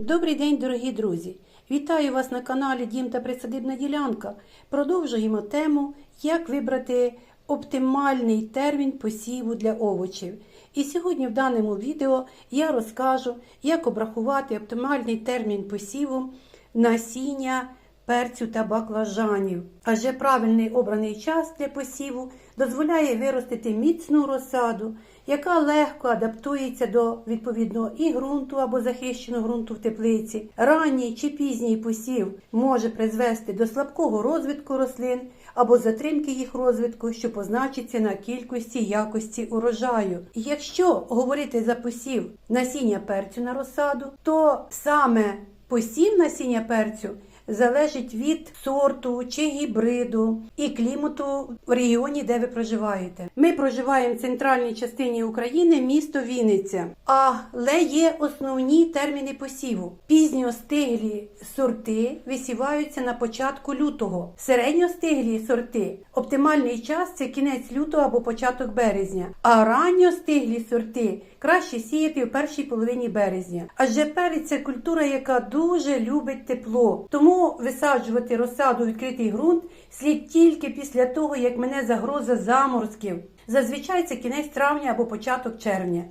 Добрий день, дорогі друзі! Вітаю вас на каналі Дім та Присадибна ділянка. Продовжуємо тему, як вибрати оптимальний термін посіву для овочів. І сьогодні в даному відео я розкажу, як обрахувати оптимальний термін посіву насіння перцю та баклажанів. Адже правильний обраний час для посіву дозволяє виростити міцну розсаду, яка легко адаптується до відповідного і ґрунту або захищеного ґрунту в теплиці. Ранній чи пізній посів може призвести до слабкого розвитку рослин або затримки їх розвитку, що позначиться на кількості якості урожаю. Якщо говорити за посів насіння перцю на розсаду, то саме посів насіння перцю залежить від сорту чи гібриду і клімату в регіоні, де ви проживаєте. Ми проживаємо в центральній частині України, місто Вінниця. Але є основні терміни посіву. Пізньостиглі сорти висіваються на початку лютого. Середньостиглі сорти оптимальний час це кінець лютого або початок березня. А ранньостиглі сорти краще сіяти в першій половині березня. Адже перець це культура, яка дуже любить тепло. Тому висаджувати розсаду у відкритий ґрунт слід тільки після того, як мене загроза заморозків. Зазвичай це кінець травня або початок червня.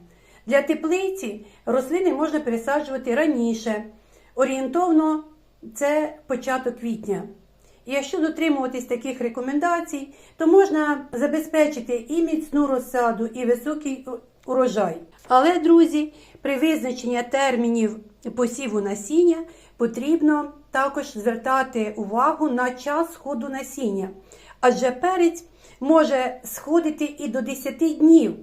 Для теплиці рослини можна пересаджувати раніше. Орієнтовно це початок квітня. Якщо дотримуватись таких рекомендацій, то можна забезпечити і міцну розсаду, і високий урожай. Але, друзі, при визначенні термінів посіву насіння потрібно також звертати увагу на час сходу насіння. Адже перець може сходити і до 10 днів.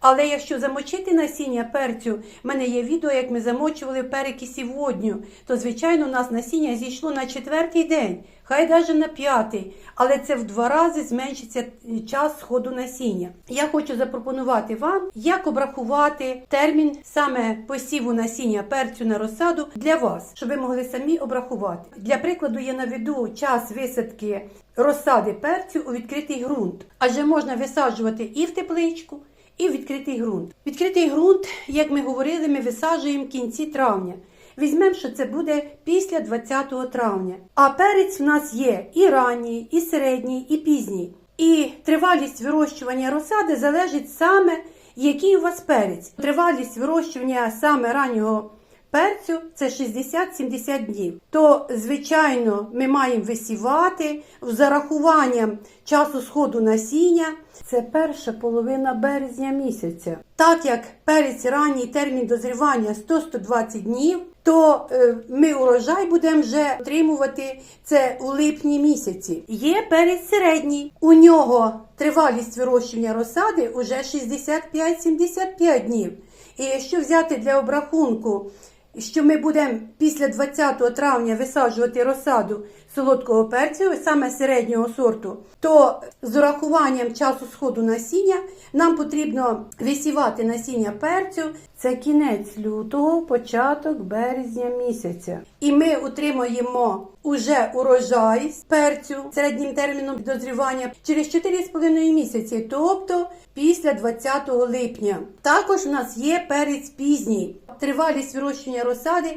Але якщо замочити насіння перцю, в мене є відео, як ми замочували перекисі водню, то, звичайно, у нас насіння зійшло на четвертий день, хай навіть на п'ятий, але це в два рази зменшиться час сходу насіння. Я хочу запропонувати вам, як обрахувати термін саме посіву насіння перцю на розсаду для вас, щоб ви могли самі обрахувати. Для прикладу, я наведу час висадки розсади перцю у відкритий ґрунт, адже можна висаджувати і в тепличку і відкритий ґрунт. Відкритий ґрунт, як ми говорили, ми висаджуємо в кінці травня. Візьмемо, що це буде після 20 травня. А перець в нас є і ранній, і середній, і пізній. І тривалість вирощування розсади залежить саме, який у вас перець. Тривалість вирощування саме раннього перцю це 60-70 днів. То, звичайно, ми маємо висівати з зарахуванням часу сходу насіння. Це перша половина березня місяця. Так як перець ранній термін дозрівання 100-120 днів, то е, ми урожай будемо вже отримувати це у липні місяці. Є перець середній. У нього тривалість вирощування розсади уже 65-75 днів. І якщо взяти для обрахунку, що ми будемо після 20 травня висаджувати розсаду солодкого перцю, саме середнього сорту, то з урахуванням часу сходу насіння нам потрібно висівати насіння перцю. Це кінець лютого, початок березня місяця. І ми отримаємо уже урожай з перцю середнім терміном дозрівання через 4,5 місяці, тобто після 20 липня. Також у нас є перець пізній. Тривалість вирощення розсади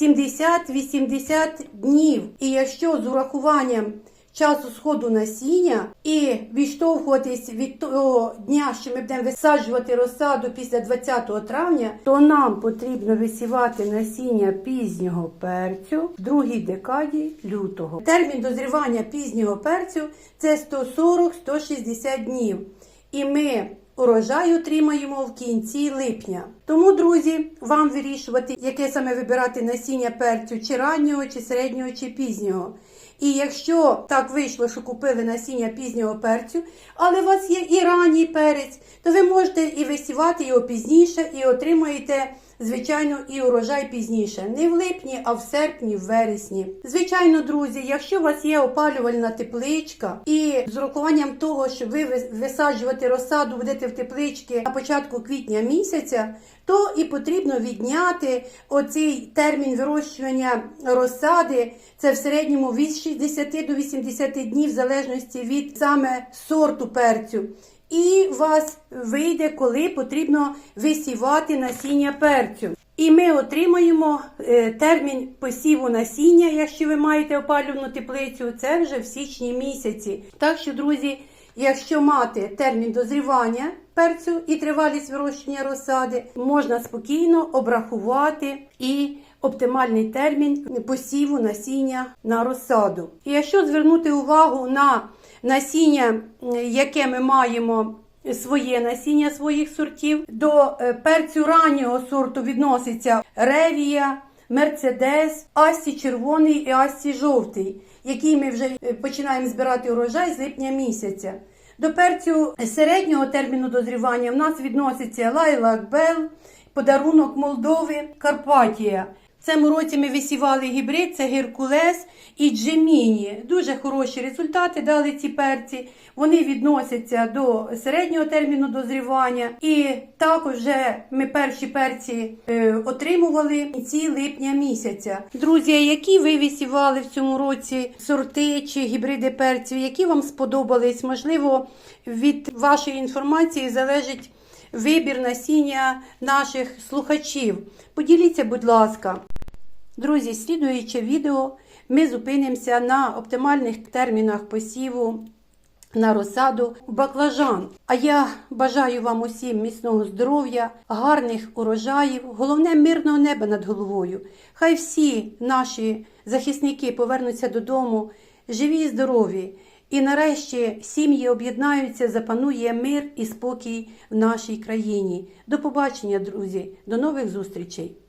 70-80 днів. І якщо з урахуванням часу сходу насіння і відштовхуватись від того дня, що ми будемо висаджувати розсаду після 20 травня, то нам потрібно висівати насіння пізнього перцю в другій декаді лютого. Термін дозрівання пізнього перцю це 140-160 днів. І ми урожай отримаємо в кінці липня. Тому, друзі, вам вирішувати, яке саме вибирати насіння перцю, чи раннього, чи середнього, чи пізнього. І якщо так вийшло, що купили насіння пізнього перцю, але у вас є і ранній перець, то ви можете і висівати його пізніше, і отримаєте, звичайно, і урожай пізніше. Не в липні, а в серпні, в вересні. Звичайно, друзі, якщо у вас є опалювальна тепличка, і з урахуванням того, що ви висаджувати розсаду будете в теплички на початку квітня місяця, то і потрібно відняти оцей термін вирощування розсади. Це в середньому від 60 до 80 днів, в залежності від саме сорту перцю. І вас вийде, коли потрібно висівати насіння перцю. І ми отримаємо е, термін посіву насіння, якщо ви маєте опалювальну теплицю, це вже в січні місяці. Так що, друзі, якщо мати термін дозрівання перцю і тривалість вирощення розсади, можна спокійно обрахувати і оптимальний термін посіву насіння на розсаду. І якщо звернути увагу на насіння, яке ми маємо своє насіння своїх сортів. До е, перцю раннього сорту відноситься ревія, мерцедес, асті червоний і асті жовтий, який ми вже е, починаємо збирати урожай з липня місяця. До перцю середнього терміну дозрівання в нас відноситься лайлак бел, подарунок Молдови, Карпатія. Цьому році ми висівали гібрид, це Геркулес і Джеміні. Дуже хороші результати дали ці перці. Вони відносяться до середнього терміну дозрівання. І також вже ми перші перці е, отримували в кінці липня місяця. Друзі, які ви висівали в цьому році сорти чи гібриди перців, які вам сподобались? Можливо, від вашої інформації залежить вибір насіння наших слухачів. Поділіться, будь ласка. Друзі, слідуюче відео, ми зупинимося на оптимальних термінах посіву на розсаду баклажан. А я бажаю вам усім міцного здоров'я, гарних урожаїв, головне мирного неба над головою. Хай всі наші захисники повернуться додому, живі і здорові. І нарешті сім'ї об'єднаються, запанує мир і спокій в нашій країні. До побачення, друзі, до нових зустрічей!